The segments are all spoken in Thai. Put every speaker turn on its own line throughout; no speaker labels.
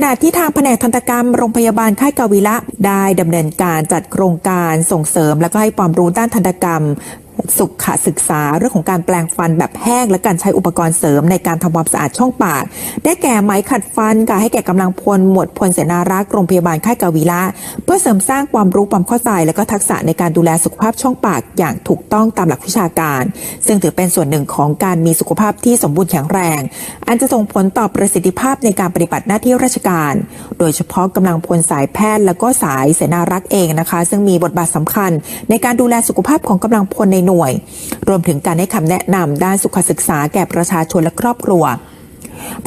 ขณะที่ทางแผนกทันตกรรมโรงพยาบาลค่ายกาวิละ ได้ดำเนินการจัดโครงการส่งเสริมและก็ให้ความรู้ด้านทันตกรรม สุขศึกษาเรื่องของการแปลงฟันแบบแห้ง และการใช้อุปกรณ์เสริมในการทำความสะอาดช่องปาก ได้แก่ไหมขัดฟันค่ะให้แก่กำลังพลหมวดพลเสนารักษ์โรงพยาบาลค่ายกาวิละเพื่อเสริมสร้างความรู้ความเข้าใจ และก็ทักษะในการดูแลสุขภาพช่องปากอย่างถูกต้องตามหลักวิชาการ ซึ่งถือเป็นส่วนหนึ่งของการมีสุขภาพที่สมบูรณ์แข็งแรง อันจะส่งผลต่อประสิทธิภาพในการปฏิบัติหน้าที่ราชการ โดยเฉพาะกำลังพลสายแพทย์ และก็สายเสนารักษ์เองนะคะ ซึ่งมีบทบาทสำคัญ ในการดูแลสุขภาพของกำลังพลในหน่วย รวมถึงการให้คำแนะนำด้านสุขศึกษาแก่ประชาชนและครอบครัว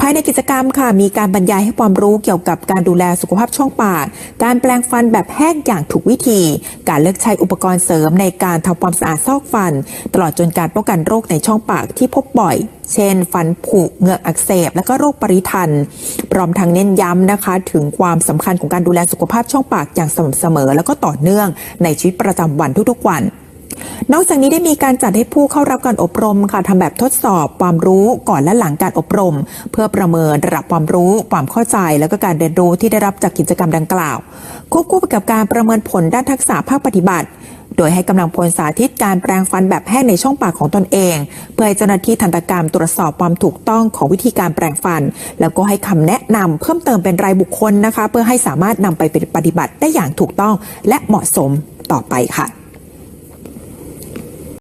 ภายในกิจกรรมค่ะมีการบรรยายให้ความรู้เกี่ยวกับการดูแลสุขภาพช่องปาก การแปลงฟันแบบแห้งอย่างถูกวิธี การเลือกใช้อุปกรณ์เสริมในการทำความสะอาดซอกฟัน ตลอดจนการป้องกันโรคในช่องปากที่พบบ่อยเช่น ฟันผุเหงือกอักเสบ และก็โรคปริทันพร้อมทั้งเน้นย้ำนะคะ ถึงความสำคัญของการดูแลสุขภาพช่องปากอย่างสม่ำเสมอ แล้วก็ต่อเนื่องในชีวิตประจำวันทุกๆวัน นอกจากนี้ได้มีการจัดให้ผู้เข้ารับการอบรมค่ะทำแบบทดสอบความรู้ก่อนและหลังการอบรม เพื่อประเมินระดับความรู้ ความเข้าใจ และก็การเรียนรู้ที่ได้รับจากกิจกรรมดังกล่าว ควบคู่ไปกับการประเมินผลด้านทักษะภาคปฏิบัติโดยให้กำลังพลสาธิตการแปลงฟันแบบแห้งในช่องปากของตนเอง เพื่อให้เจ้าหน้าที่ทันตกรรมตรวจสอบความถูกต้องของวิธีการแปลงฟัน แล้วก็ให้คำแนะนำเพิ่มเติมเป็นรายบุคคลนะคะ เพื่อให้สามารถนำไปปฏิบัติได้อย่างถูกต้องและเหมาะสมต่อไปค่ะ